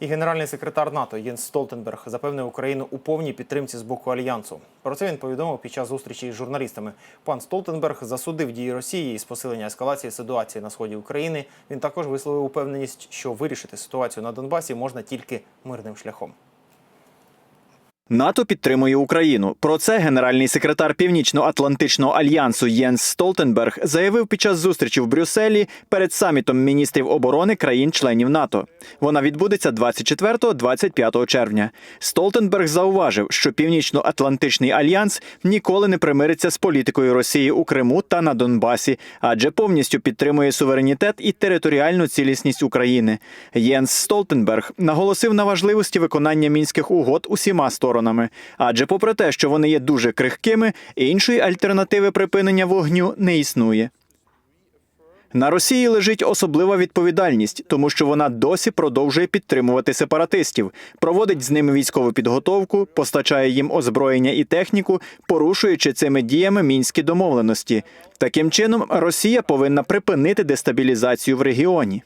І генеральний секретар НАТО Єнс Столтенберг запевнив Україну у повній підтримці з боку альянсу. Про це він повідомив під час зустрічі з журналістами. Пан Столтенберг засудив дії Росії із посилення ескалації ситуації на сході України. Він також висловив упевненість, що вирішити ситуацію на Донбасі можна тільки мирним шляхом. НАТО підтримує Україну. Про це генеральний секретар Північно-Атлантичного альянсу Єнс Столтенберг заявив під час зустрічі в Брюсселі перед самітом міністрів оборони країн-членів НАТО. Вона відбудеться 24-25 червня. Столтенберг зауважив, що Північно-Атлантичний альянс ніколи не примириться з політикою Росії у Криму та на Донбасі, адже повністю підтримує суверенітет і територіальну цілісність України. Єнс Столтенберг наголосив на важливості виконання мінських угод усіма сторонами, адже, попри те, що вони є дуже крихкими, іншої альтернативи припинення вогню не існує. На Росії лежить особлива відповідальність, тому що вона досі продовжує підтримувати сепаратистів, проводить з ними військову підготовку, постачає їм озброєння і техніку, порушуючи цими діями мінські домовленості. Таким чином, Росія повинна припинити дестабілізацію в регіоні.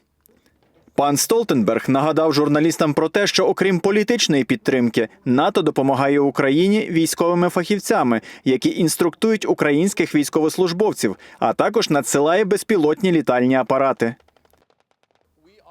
Пан Столтенберг нагадав журналістам про те, що окрім політичної підтримки, НАТО допомагає Україні військовими фахівцями, які інструктують українських військовослужбовців, а також надсилає безпілотні літальні апарати.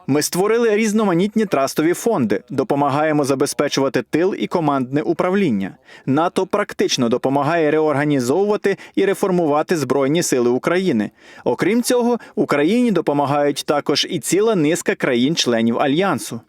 Ми створили різноманітні трастові фонди, допомагаємо забезпечувати тил і командне управління. НАТО практично допомагає реорганізовувати і реформувати Збройні сили України. Окрім цього, Україні допомагають також і ціла низка країн-членів альянсу.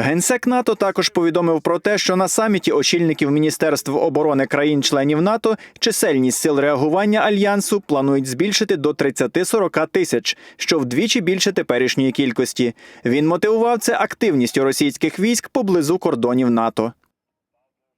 Генсек НАТО також повідомив про те, що на саміті очільників Міністерств оборони країн-членів НАТО чисельність сил реагування альянсу планують збільшити до 30-40 тисяч, що вдвічі більше теперішньої кількості. Він мотивував це активністю російських військ поблизу кордонів НАТО.